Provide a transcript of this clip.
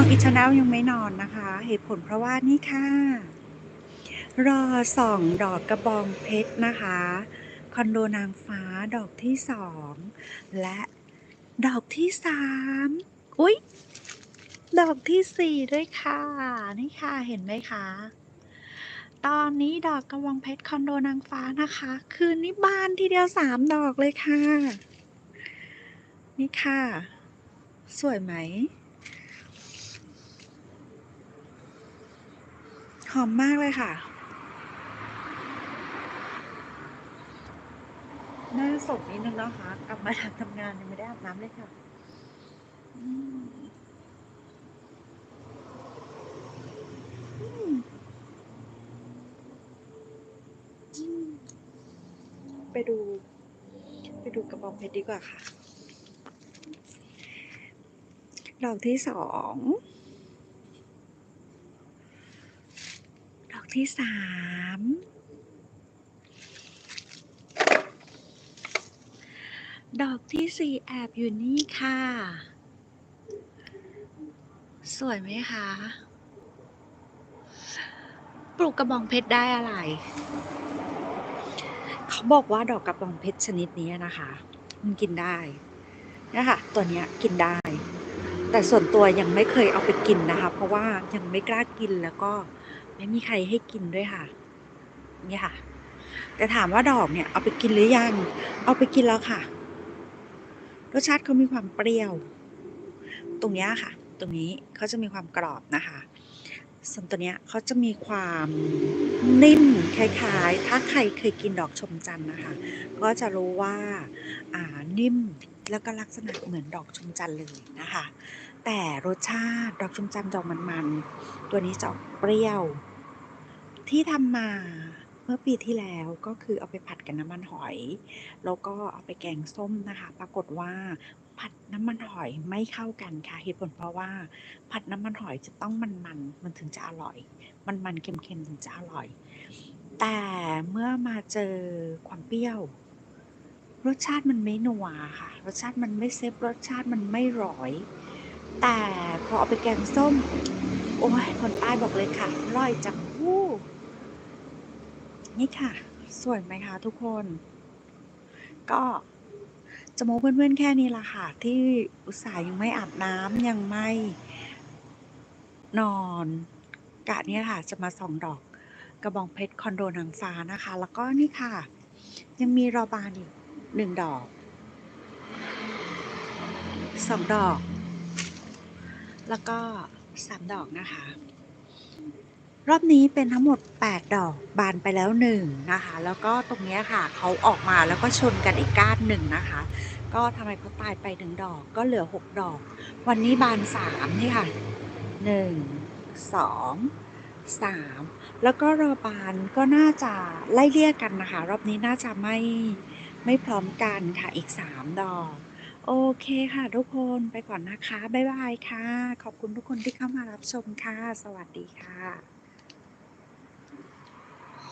องอิชแนลยังไม่นอนนะคะ เหตุผลเพราะว่านี่ค่ะ รอส่องดอกกระบองเพชรนะคะ คอนโดนางฟ้าดอกที่สองและดอกที่สามอุ๊ย ดอกที่สี่ด้วยค่ะ นี่ค่ะเห็นไหมคะตอนนี้ดอกกระบองเพชรคอนโดนางฟ้านะคะ คืนนี้บานทีเดียวสามดอกเลยค่ะ นี่ค่ะ สวยไหม หอมมากเลยค่ะหน้าสดนิดนึงนะคะกลับมาทำทำงานยังไม่ได้อาบน้ำเลยค่ะอืมอืมอืมไปดู ไปดูกระบองเพชรดีกว่าค่ะดอกที่สอง ดอก ที่สามดอกที่สี่แอบอยู่นี่ค่ะ สวยไหมคะ ปลูกกระบองเพชรได้อะไร เขาบอกว่าดอกกระบองเพชรชนิดนี้นะคะ มันกินได้นี่ยค่ะตัวเนี้ยกินได้ แต่ส่วนตัวยังไม่เคยเอาไปกินนะคะ เพราะว่ายังไม่กล้ากินแล้วก็ ไม่มีใครให้กินด้วยค่ะเนี่ยค่ะ แต่ถามว่าดอกเนี่ย เอาไปกินหรือยัง เอาไปกินแล้วค่ะ รสชาติเขามีความเปรี้ยว ตรงเนี้ยค่ะ ตรงนี้เขาจะมีความกรอบนะคะส่วนตัวเนี้ยเขาจะมีความนิ่มคล้ายๆ ถ้าใครเคยกินดอกชมจันทร์นะคะ ก็จะรู้ว่าอ่านิ่มแล้วก็ลักษณะเหมือนดอกชมจันทร์เลยนะคะ แต่รสชาติดอกชมจันทร์ดอกมันๆ ตัวนี้จะออกเปรี้ยว ที่ทำมาเมื่อปีที่แล้วก็คือเอาไปผัดกับน้ำมันหอย แล้วก็เอาไปแกงส้มนะคะ ปรากฏว่าผัดน้ำมันหอยไม่เข้ากันค่ะเหตุผลเพราะว่า ผัดน้ำมันหอยจะต้องมันๆมันถึงจะอร่อย มันๆเค็มๆถึงจะอร่อย แต่เมื่อมาเจอความเปรี้ยว รสชาติมันไม่นัวค่ะ รสชาติมันไม่เซฟรสชาติมันไม่ร้อย แต่พอเอาไปแกงส้ม โอ้ยคนใต้บอกเลยค่ะอร่อยจัง นี่ค่ะ สวยไหมคะทุกคน ก็จะโม้เพื่อนๆแค่นี้ละค่ะ ที่อุตส่าห์ยังไม่อาบน้ำยังไม่นอนกะเนี้ยค่ะ จะมาส่องดอกกระบองเพชรคอนโดนางฟ้านะคะ แล้วก็นี่ค่ะ ยังมีรอบานอีกหนึ่งดอกสองดอก แล้วก็สามดอกนะคะ รอบนี้เป็นทั้งหมด 8 ดอกบานไปแล้วหนึ่งนะคะ แล้วก็ตรงนี้ค่ะเขาออกมาแล้วก็ชนกันอีกก้านหนึ่งนะคะ ก็ทำให้เขาตายไปหนึ่งดอกก็เหลือ 6 ดอก วันนี้บานสามนี่ค่ะหนึ่งสองสามแล้วก็รอบานก็น่าจะไล่เลี่ยกันนะคะ รอบนี้น่าจะไม่ไม่พร้อมกันค่ะอีก 3 ดอก โอเคค่ะทุกคนไปก่อนนะคะ บ๊ายบายค่ะ ขอบคุณทุกคนที่เข้ามารับชมค่ะ สวัสดีค่ะ